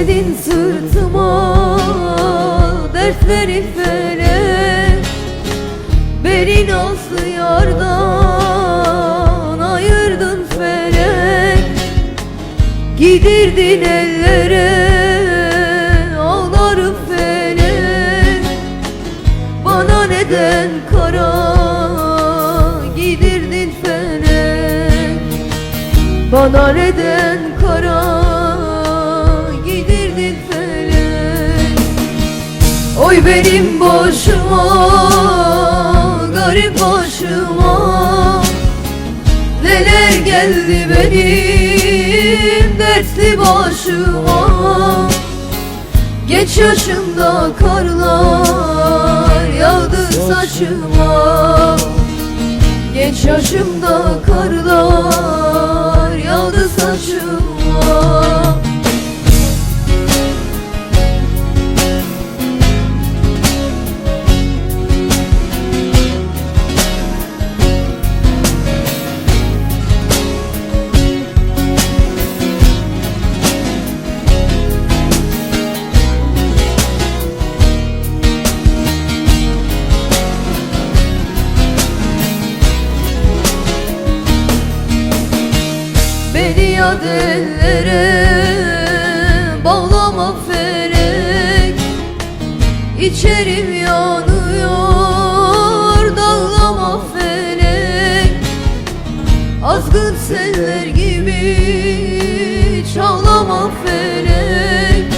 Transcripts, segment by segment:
Verdin sırtıma dertleri fere Beni nasıl yardan ayırdın felek Gidirdin ellere ağlarım felek Bana neden kara gidirdin felek Bana neden kara Oy benim başıma garip başıma. Neler geldi benim dertli başıma. Geç yaşımda karlar yağdı saçıma. Geç yaşımda karlar yağdı saçıma Beni yad ellere bağlama felek İçerim yanıyor dağlama felek Azgın seller gibi çağlama felek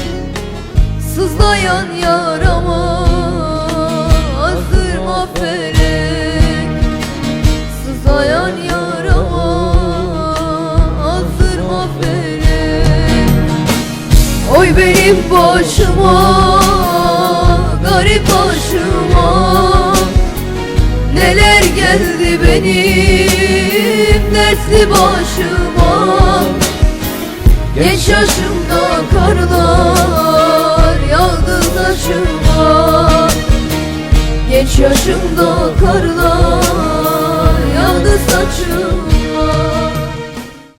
Sızlayan yarama Oy benim başıma garip başıma. Neler geldi benim dertli başıma. Geç yaşımda karlar yağdı saçıma Geç yaşımda karlar